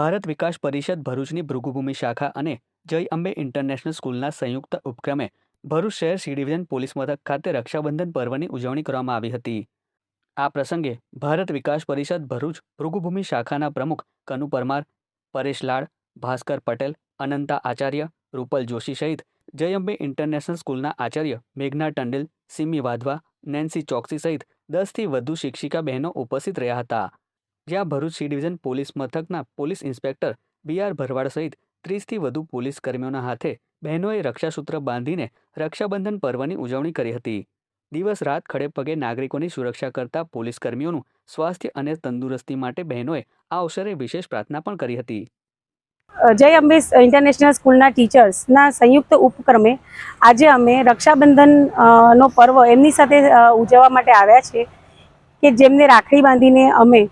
ભારત વિકાસ પરિષદ ભરૂચની ભૃગુભૂમિ શાખા અને જય અંબે ઇન્ટરનેશનલ સ્કૂલના સંયુક્ત ઉપક્રમે ભરૂચ શહેર સી ડિવિઝન પોલીસ મથક ખાતે રક્ષાબંધન પર્વની ઉજવણી કરવામાં આવી હતી. આ પ્રસંગે ભારત વિકાસ પરિષદ ભરૂચ ભૃગુભૂમિ શાખાના પ્રમુખ કનુ પરમાર, પરેશ લાડ, ભાસ્કર પટેલ, અનંતા આચાર્ય, રૂપલ જોશી સહિત જય અંબે ઇન્ટરનેશનલ સ્કૂલના આચાર્ય મેઘના ટંડેલ, સિમી વાધવા, નેન્સી ચોકસી સહિત દસથી વધુ શિક્ષિકા બહેનો ઉપસ્થિત રહ્યા હતા. જ્યાં ભરૂચ સી ડિવિઝન પોલીસ મથકના police inspector B R Bharwad સહિત ત્રીસથી વધુ પોલીસ કર્મીઓના હાથે બહેનોએ રક્ષાસૂત્ર બાંધીને રક્ષાબંધન પર્વની ઉજવણી કરી હતી. દિવસ રાત ખડે પગે નાગરિકોની સુરક્ષા કરતા પોલીસ કર્મીઓનું સ્વાસ્થ્ય અને તંદુરસ્તી માટે બહેનોએ આ અવસરે વિશેષ પ્રાર્થના પણ કરી હતી. જય અંબે ઇન્ટરનેશનલ સ્કૂલના ટીચર્સના સંયુક્ત ઉપક્રમે આજે અમે રક્ષાબંધન નો પર્વ એમની સાથે ઉજવવા માટે આવ્યા છે કે જેમને રાખડી બાંધીને અમે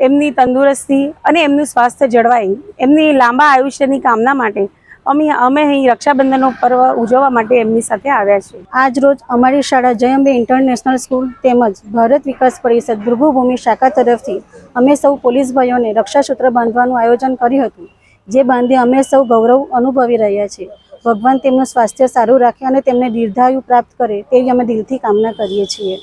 એમની તંદુરસ્તી અને એમનું સ્વાસ્થ્ય જળવાય એમની લાંબા આયુષ્યની કામના માટે અમે અમે અહીં રક્ષાબંધનનો પર્વ ઉજવવા માટે એમની સાથે આવ્યા છીએ. આજ રોજ અમારી શાળા જયંબે ઇન્ટરનેશનલ સ્કૂલ તેમજ ભારત વિકાસ પરિષદ ભૃગુભૂમિ શાખા તરફથી અમે સૌ પોલીસ ભાઈઓને રક્ષાસૂત્ર બાંધવાનું આયોજન કર્યું હતું, જે બાંધી અમે સૌ ગૌરવ અનુભવી રહ્યા છીએ. ભગવાન તેમનું સ્વાસ્થ્ય સારું રાખે અને તેમને દીર્ઘાયુ પ્રાપ્ત કરે, તેવી અમે દિલથી કામના કરીએ છીએ.